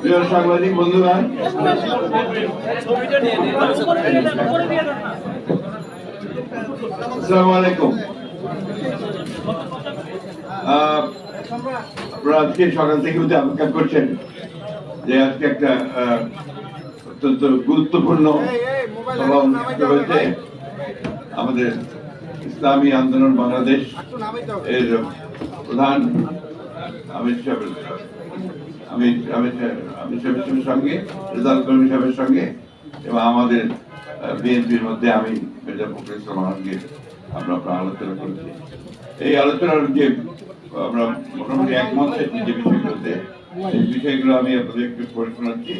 প্রিয় সাংবাদিক বন্ধুরা আসসালামু আলাইকুম। আপনারা আজকে সকাল থেকে উঠে অপেক্ষা করছেন যে আজকে একটা অত্যন্ত গুরুত্বপূর্ণ সভা অনুষ্ঠিত হয়েছে। আমাদের ইসলামী আন্দোলন বাংলাদেশ এর প্রধান আমির সাহেবের আমির আমির আমির সঙ্গে রেজাল কর্মী সাহেবের সঙ্গে এবং আমাদের বিএনপির মধ্যে আমি মির্জা ফখরুল ইসলাম আলমগীর আমরা আলোচনা করেছি। এই আলোচনার যে, আমরা মোটামুটি একমত যে বিষয়গুলোতে এই বিষয়গুলো আমি আপনাদের একটু পড়ে শোনাচ্ছি।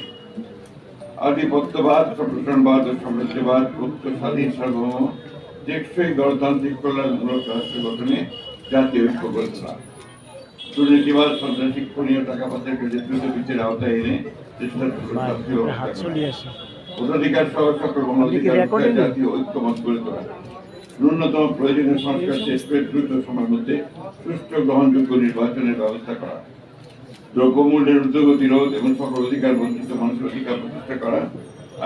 আধিপত্যবাদ, সম্প্রসারণবাদ, ও সমৃদ্ধবাদ, উচ্চ স্বাধীন সার্বভৌম টেকসই গণতান্ত্রিক কল্যাণমূলক রাষ্ট্র গঠনে জাতীয় ঐক্য তোলা দুর্নীতিবাদ সন্ত্রাসী খুনীয় টাকা পয়সার বিরুদ্ধে দ্রুত বিচারের আওতায় এনে করা। ভোটাধিকার সহ সকল গণঅধিকার জাতীয় ঐক্যমত গড়ে তোলা ন্যূনতম প্রয়োজনীয় সংস্কার শেষ করে দ্রুত সময়ের মধ্যে সুষ্ঠু গ্রহণযোগ্য নির্বাচনের ব্যবস্থা করা। দ্রব্যমূল্যের উদ্যোগতি রোধ এবং সকল অধিকার বঞ্চিত মানুষের অধিকার প্রতিষ্ঠা করা।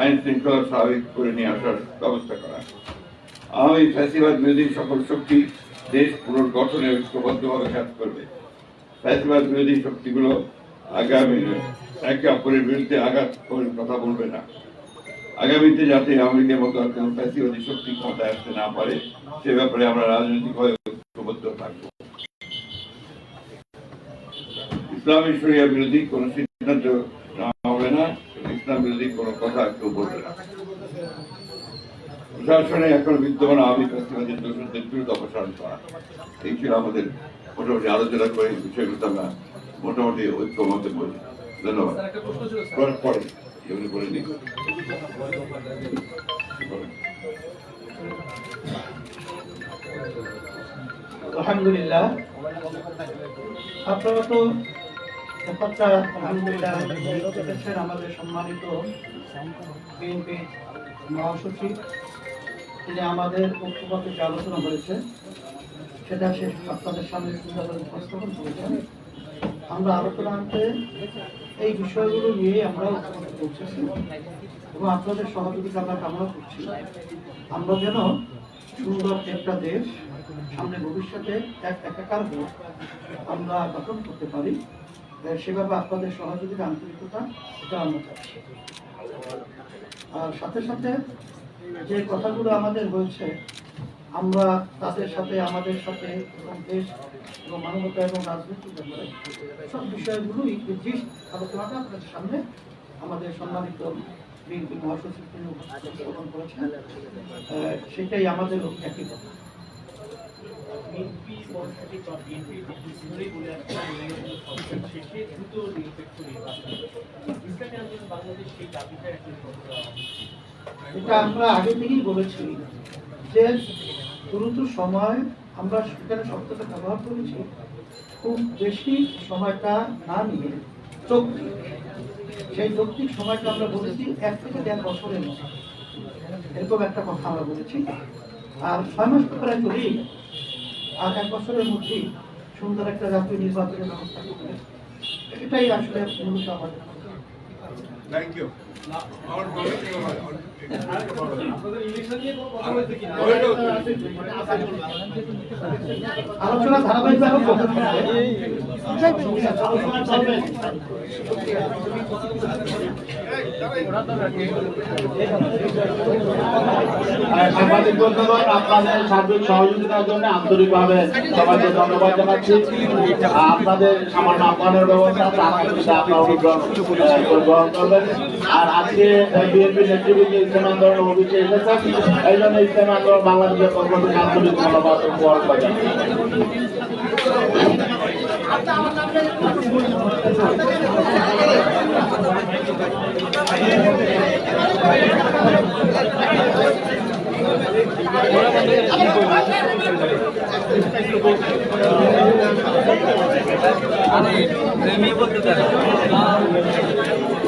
আইন শৃঙ্খলা স্বাভাবিক করে নিয়ে আসার ব্যবস্থা করা। আওয়ামী ফ্যাসিবাদ বিরোধী সকল শক্তি দেশ পুনর্গঠনে ঐক্যবদ্ধভাবে কাজ করবে। ফ্যাসিবাদ বিরোধী শক্তিগুলো আগামী একে অপরের বিরুদ্ধে আঘাত করে কথা বলবে না। আগামীতে যাতে লীগের মতো আর কোনো ফ্যাসিবাদী শক্তি ক্ষমতায় আসতে না পারে, সে ব্যাপারে আমরা রাজনৈতিকভাবে ঐক্যবদ্ধ থাকব। ইসলামী শরিয়া বিরোধী কোনো সিদ্ধান্ত নেওয়া হবে না, ইসলাম বিরোধী কোনো কথা কেউ বলবে না। প্রশাসনে এখন বিদ্যমান আওয়ামী ফ্যাসিবাদের দোষদের দ্রুত অপসারণ করা। এই ছিল আমাদের মোটামুটি আলোচনা করে এই বিষয়গুলো আমরা মোটামুটি ঐক্যমতে বলি। ধন্যবাদ। আলহামদুলিল্লাহ। আপনারা তো আমাদের সম্মানিত বিএনপি মহাসচিব। তিনি আমাদের পক্ষপাতে যে আলোচনা করেছে সেটা সে আপনাদের সামনে উপস্থাপন করেছেন। আমরা আলোচনা আনতে এই বিষয়গুলো নিয়ে আমরা করতেছি এবং আপনাদের সহযোগিতা আমরা কামনা করছি। আমরা যেন সুন্দর একটা দেশ, সামনে ভবিষ্যতে এক একাকার আমরা গঠন করতে পারি। সেভাবে আপনাদের সহযোগিতা, আন্তরিকতা, এটা আমরা চাচ্ছি। আর সাথে সাথে যে কথাগুলো আমাদের হয়েছে, আমরা তাদের সাথে, আমাদের সাথে এবং দেশ এবং মানবতা এবং রাজনীতির ব্যাপারে সব বিষয়গুলোই নির্দিষ্ট আলোচনাটা আপনাদের সামনে আমাদের সম্মানিত বিএনপি মহাসচিব তিনি উপস্থাপন করেছেন। সেটাই আমাদের একই কথা। বিএনপি বা বিএনপি শেষে দ্রুত নিরপেক্ষ নির্বাচন। ইসলামী আন্দোলন বাংলাদেশ সেই দাবিটা এখন এটা আমরা আগে থেকেই বলেছি যে দ্রুত সময় আমরা সেখানে শব্দটা ব্যবহার করেছি, খুব বেশি সময়টা না নিয়ে যৌক্তিক। সেই যৌক্তিক সময়টা আমরা বলেছি এক থেকে দেড় বছরের মধ্যে এরকম একটা কথা আমরা বলেছি। আর ছয় মাস তো প্রায় চলেই আর এক বছরের মধ্যেই সুন্দর একটা জাতীয় নির্বাচনের ব্যবস্থা করবে এটাই আসলে মূলত আমাদের থ্যাংক ইউ আপনাদের আলোচনা ধারাবাহিকভাবে সাংবাদিক আপনাদের সার্বিক সহযোগিতার জন্য আন্তরিকভাবে সবাইকে ধন্যবাদ জানাচ্ছি। আপনাদের সামান্য আহ্বানের ব্যবস্থা আপনারা গ্রহণ করবেন। আর আজকে বিএনপি নেতৃবৃন্দ ইসলাম আন্দোলন অফিসে এসেছেন এই জন্য ইসলাম আন্দোলন বাংলাদেশের পক্ষ থেকে আন্তরিক ধন্যবাদ উপহার করেন বলতে